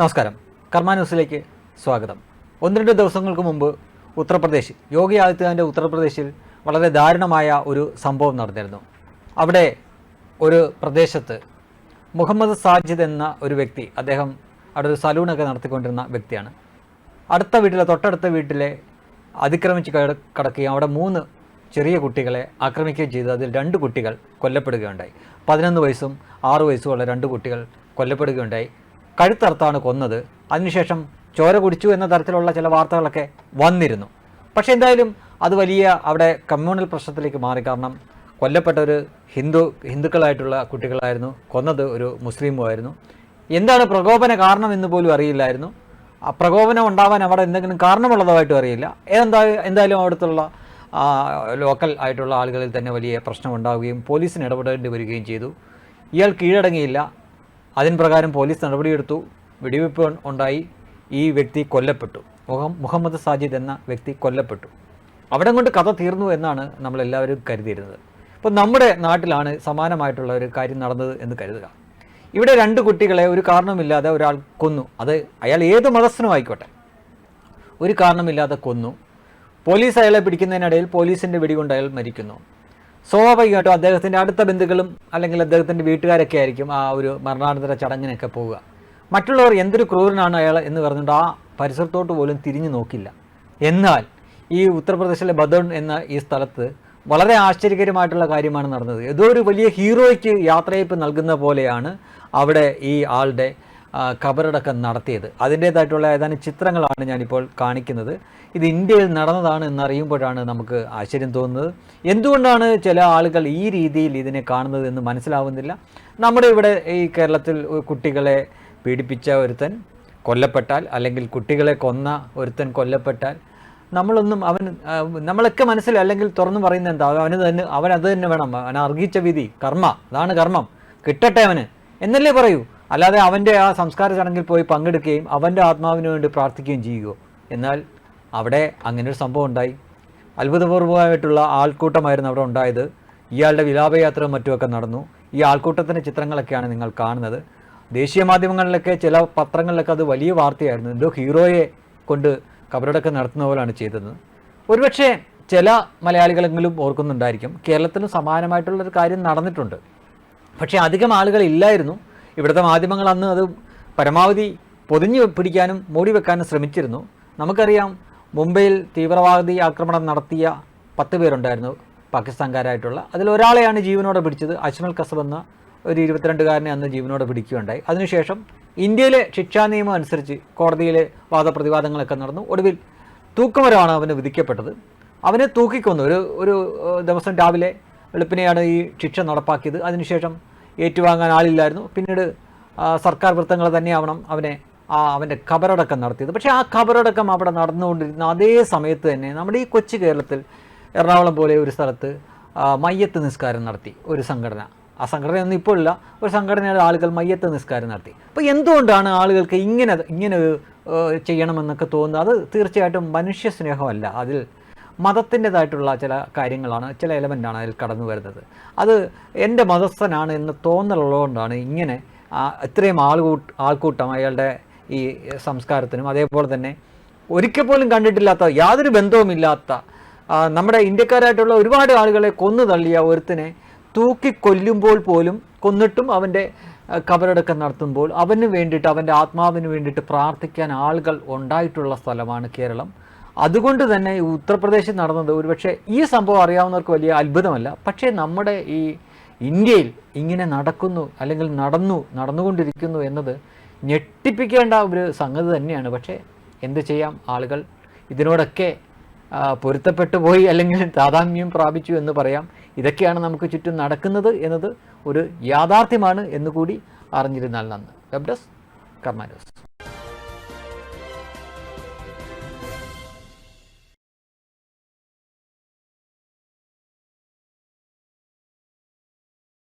നമസ്കാരം. കർമ്മ ന്യൂസിലേക്ക് സ്വാഗതം. ഒന്ന് രണ്ട് ദിവസങ്ങൾക്ക് മുമ്പ് ഉത്തർപ്രദേശ് യോഗി ആദിത്യനാഥിന്റെ ഉത്തർപ്രദേശിൽ വളരെ ദാരുണമായ ഒരു സംഭവം നടന്നിരുന്നു. അവിടെ ഒരു പ്രദേശത്ത് മുഹമ്മദ് സാജിദ് എന്ന ഒരു വ്യക്തി അദ്ദേഹം അവിടെ ഒരു സലൂണൊക്കെ നടത്തിക്കൊണ്ടിരുന്ന വ്യക്തിയാണ്. അടുത്ത വീട്ടിലെ തൊട്ടടുത്ത വീട്ടിലെ അതിക്രമിച്ച് കട- കടക്കുകയും അവിടെ മൂന്ന് ചെറിയ കുട്ടികളെ ആക്രമിക്കുകയും ചെയ്തു. അതിൽ രണ്ട് കുട്ടികൾ കൊല്ലപ്പെടുകയുണ്ടായി. പതിനൊന്ന് വയസ്സും ആറു വയസ്സുമുള്ള രണ്ട് കുട്ടികൾ കൊല്ലപ്പെടുകയുണ്ടായി. കഴുത്തർത്താണ് കൊന്നത്. അതിനുശേഷം ചോര കുടിച്ചു എന്ന തരത്തിലുള്ള ചില വാർത്തകളൊക്കെ വന്നിരുന്നു. പക്ഷെ എന്തായാലും അത് വലിയ അവിടെ കമ്മ്യൂണൽ പ്രശ്നത്തിലേക്ക് മാറി. കാരണം കൊല്ലപ്പെട്ട ഒരു ഹിന്ദു ഹിന്ദുക്കളായിട്ടുള്ള കുട്ടികളായിരുന്നു. കൊന്നത് ഒരു മുസ്ലിമുമായിരുന്നു. എന്താണ് പ്രകോപന കാരണം എന്ന് പോലും അറിയില്ലായിരുന്നു. ആ പ്രകോപനം ഉണ്ടാവാൻ അവിടെ എന്തെങ്കിലും കാരണമുള്ളതായിട്ടും അറിയില്ല. എന്താ എന്തായാലും അവിടുത്തുള്ള ലോക്കൽ ആയിട്ടുള്ള ആളുകളിൽ തന്നെ വലിയ പ്രശ്നം ഉണ്ടാവുകയും പോലീസിന് ഇടപെടേണ്ടി വരികയും ചെയ്തു. ഇയാൾ കീഴടങ്ങിയില്ല. അതിന് പ്രകാരം പോലീസ് നടപടിയെടുത്തു. വെടിവെപ്പ് ഉണ്ടായി. ഈ വ്യക്തി കൊല്ലപ്പെട്ടു. മുഹം- മുഹമ്മദ് സാജിദ് എന്ന വ്യക്തി കൊല്ലപ്പെട്ടു. അവിടെ കൊണ്ട് കഥ തീർന്നു എന്നാണ് നമ്മളെല്ലാവരും കരുതിയിരുന്നത്. ഇപ്പോൾ നമ്മുടെ നാട്ടിലാണ് സമാനമായിട്ടുള്ള ഒരു കാര്യം നടന്നത് എന്ന് കരുതുക. ഇവിടെ രണ്ട് കുട്ടികളെ ഒരു കാരണമില്ലാതെ ഒരാൾ കൊന്നു. അത് അയാൾ ഏത് മതസ്ഥനും ആയിക്കോട്ടെ. ഒരു കാരണമില്ലാതെ കൊന്നു. പോലീസ് അയാളെ പിടിക്കുന്നതിനിടയിൽ പോലീസിന്റെ വെടികൊണ്ട് അയാൾ മരിക്കുന്നു. സ്വാഭാവികമായിട്ടും അദ്ദേഹത്തിന്റെ അടുത്ത ബന്ധുക്കളും അല്ലെങ്കിൽ അദ്ദേഹത്തിന്റെ വീട്ടുകാരൊക്കെ ആയിരിക്കും ആ ഒരു മരണാനന്തര ചടങ്ങിനൊക്കെ പോവുക. മറ്റുള്ളവർ എന്തൊരു ക്രൂരനാണ് അയാൾ എന്ന് പറഞ്ഞിട്ട് ആ പരിസരത്തോട്ട് പോലും തിരിഞ്ഞു നോക്കില്ല. എന്നാൽ ഈ ഉത്തർപ്രദേശിലെ ബദൺ എന്ന ഈ സ്ഥലത്ത് വളരെ ആശ്ചര്യകരമായിട്ടുള്ള കാര്യമാണ് നടന്നത്. ഏതോ ഒരു വലിയ ഹീറോയ്ക്ക് യാത്രയപ്പ് നൽകുന്ന പോലെയാണ് അവിടെ ഈ ആളുടെ ഖബറടക്കം നടത്തിയത്. അതിന്റേതായിട്ടുള്ള ഏതാനും ചിത്രങ്ങളാണ് ഞാനിപ്പോൾ കാണിക്കുന്നത്. ഇത് ഇന്ത്യയിൽ നടന്നതാണ് എന്നറിയുമ്പോഴാണ് നമുക്ക് ആശ്ചര്യം തോന്നുന്നത്. എന്തുകൊണ്ടാണ് ചില ആളുകൾ ഈ രീതിയിൽ ഇതിനെ കാണുന്നത് എന്ന് മനസ്സിലാവുന്നില്ല? നമ്മുടെ ഇവിടെ ഈ കേരളത്തിൽ കുട്ടികളെ പീഡിപ്പിച്ച ഒരുത്തൻ കൊല്ലപ്പെട്ടാൽ അല്ലെങ്കിൽ കുട്ടികളെ കൊന്ന ഒരുത്തൻ കൊല്ലപ്പെട്ടാൽ നമ്മളൊന്നും അവൻ നമ്മളൊക്കെ മനസ്സിൽ അല്ലെങ്കിൽ തുറന്നു പറയുന്നത് എന്താ? അവന് തന്നെ അവൻ അത് തന്നെ വേണം. അവൻ അർഹിച്ച വിധി കർമ്മ അതാണ് കർമ്മം. കിട്ടട്ടെ അവന്. എന്നല്ലേ പറയൂ? അല്ലാതെ അവന്റെ ആ സംസ്കാര ചടങ്ങിൽ പോയി പങ്കെടുക്കുകയും അവന്റെ ആത്മാവിന് വേണ്ടി പ്രാർത്ഥിക്കുകയും ചെയ്യുകയോ എന്നാൽ അവിടെ അങ്ങനെ ഒരു സംഭവം ഉണ്ടായി. അത്ഭുതപൂർവമായിട്ടുള്ള ആൾക്കൂട്ടമായിരുന്നു അവിടെ ഉണ്ടായത്. ഇയാളുടെ വിലാപയാത്രയും മറ്റുമൊക്കെ നടന്നു. ഈ ആൾക്കൂട്ടത്തിന്റെ ചിത്രങ്ങളൊക്കെയാണ് നിങ്ങൾ കാണുന്നത്. ദേശീയ മാധ്യമങ്ങളിലൊക്കെ ചില പത്രങ്ങളിലൊക്കെ അത് വലിയ വാർത്തയായിരുന്നു. എന്തോ ഹീറോയെ കൊണ്ട് കബറടക്കം നടത്തുന്ന പോലാണ് ചെയ്തത്. ഒരുപക്ഷെ ചില മലയാളികളെങ്കിലും ഓർക്കുന്നുണ്ടായിരിക്കും. കേരളത്തിലും സമാനമായിട്ടുള്ളൊരു കാര്യം നടന്നിട്ടുണ്ട്. പക്ഷേ അധികം ആളുകൾ ഇല്ലായിരുന്നു. ഇവിടുത്തെ മാധ്യമങ്ങൾ അന്ന് അത് പരമാവധി പൊതിഞ്ഞു പിടിക്കാനും മൂടി വെക്കാനും ശ്രമിച്ചിരുന്നു. നമുക്കറിയാം മുംബൈയിൽ തീവ്രവാദി ആക്രമണം നടത്തിയ പത്ത് പേരുണ്ടായിരുന്നു പാകിസ്ഥാൻകാരായിട്ടുള്ള. അതിൽ ഒരാളെയാണ് ജീവനോടെ പിടിച്ചത്. അജ്മൽ കസബ് എന്ന ഒരു ഇരുപത്തിരണ്ടുകാരനെ അന്ന് ജീവനോടെ പിടിക്കുകയുണ്ടായി. അതിനുശേഷം ഇന്ത്യയിലെ ശിക്ഷാ നിയമം അനുസരിച്ച് കോടതിയിലെ വാദപ്രതിവാദങ്ങളൊക്കെ നടന്നു. ഒടുവിൽ തൂക്കുമരമാണ് അവന് വിധിക്കപ്പെട്ടത്. അവനെ തൂക്കിക്കൊന്നു. ഒരു ഒരു ദിവസം രാവിലെ വെളുപ്പിനെയാണ് ഈ ശിക്ഷ നടപ്പാക്കിയത്. അതിനുശേഷം ഏറ്റുവാങ്ങാൻ ആളില്ലായിരുന്നു. പിന്നീട് സർക്കാർ വൃത്തങ്ങൾ തന്നെയാവണം അവനെ ആ അവന്റെ ഖബറടക്കം നടത്തിയത്. പക്ഷേ ആ ഖബറടക്കം അവിടെ നടന്നുകൊണ്ടിരുന്ന അതേ സമയത്ത് തന്നെ നമ്മുടെ ഈ കൊച്ചു കേരളത്തിൽ എറണാകുളം പോലെ ഒരു സ്ഥലത്ത് മയ്യത്ത് നിസ്കാരം നടത്തി ഒരു സംഘടന. ആ സംഘടനയൊന്നും ഇപ്പോൾ ഇല്ല. ഒരു സംഘടനയുടെ ആളുകൾ മയ്യത്ത് നിസ്കാരം നടത്തി. അപ്പോൾ എന്തുകൊണ്ടാണ് ആളുകൾക്ക് ഇങ്ങനെ ഇങ്ങനെ ചെയ്യണമെന്നൊക്കെ തോന്നുന്നത്? അത് തീർച്ചയായിട്ടും മനുഷ്യ സ്നേഹമല്ല. അതിൽ മതത്തിന്റെതായിട്ടുള്ള ചില കാര്യങ്ങളാണ് ചില എലമെന്റാണ് അതിൽ കടന്നു വരുന്നത്. അത് എന്റെ മതസ്ഥനാണ് എന്ന് തോന്നലുള്ളതുകൊണ്ടാണ് ഇങ്ങനെ ഇത്രയും ആൾകൂട്ട് ആൾക്കൂട്ടം അയാളുടെ ഈ സംസ്കാരത്തിനും അതേപോലെ തന്നെ ഒരിക്കൽ പോലും കണ്ടിട്ടില്ലാത്ത യാതൊരു ബന്ധവുമില്ലാത്ത നമ്മുടെ ഇന്ത്യക്കാരായിട്ടുള്ള ഒരുപാട് ആളുകളെ കൊന്നു തള്ളിയ ഒരുത്തിനെ തൂക്കിക്കൊല്ലുമ്പോൾ പോലും കൊന്നിട്ടും അവന്റെ കബറടക്കം നടത്തുമ്പോൾ അവന് വേണ്ടിയിട്ട് അവന്റെ ആത്മാവിന് വേണ്ടിയിട്ട് പ്രാർത്ഥിക്കാൻ ആളുകൾ ഉണ്ടായിട്ടുള്ള സ്ഥലമാണ് കേരളം. അതുകൊണ്ട് തന്നെ ഈ ഉത്തർപ്രദേശിൽ നടന്നത് ഒരുപക്ഷെ ഈ സംഭവം അറിയാവുന്നവർക്ക് വലിയ അത്ഭുതമല്ല. പക്ഷേ നമ്മുടെ ഈ ഇന്ത്യയിൽ ഇങ്ങനെ നടക്കുന്നു അല്ലെങ്കിൽ നടന്നു നടന്നുകൊണ്ടിരിക്കുന്നു എന്നത് ഞെട്ടിപ്പിക്കേണ്ട ഒരു സംഗതി തന്നെയാണ്. പക്ഷേ എന്ത് ചെയ്യാം? ആളുകൾ ഇതിനോടൊക്കെ പൊരുത്തപ്പെട്ടു പോയി അല്ലെങ്കിൽ താതാമ്യം പ്രാപിച്ചു എന്ന് പറയാം. ഇതൊക്കെയാണ് നമുക്ക് ചുറ്റും നടക്കുന്നത് എന്നത് ഒരു യാഥാർത്ഥ്യമാണ് എന്നുകൂടി അറിഞ്ഞിരുന്നാൽ നന്ന്. Web desk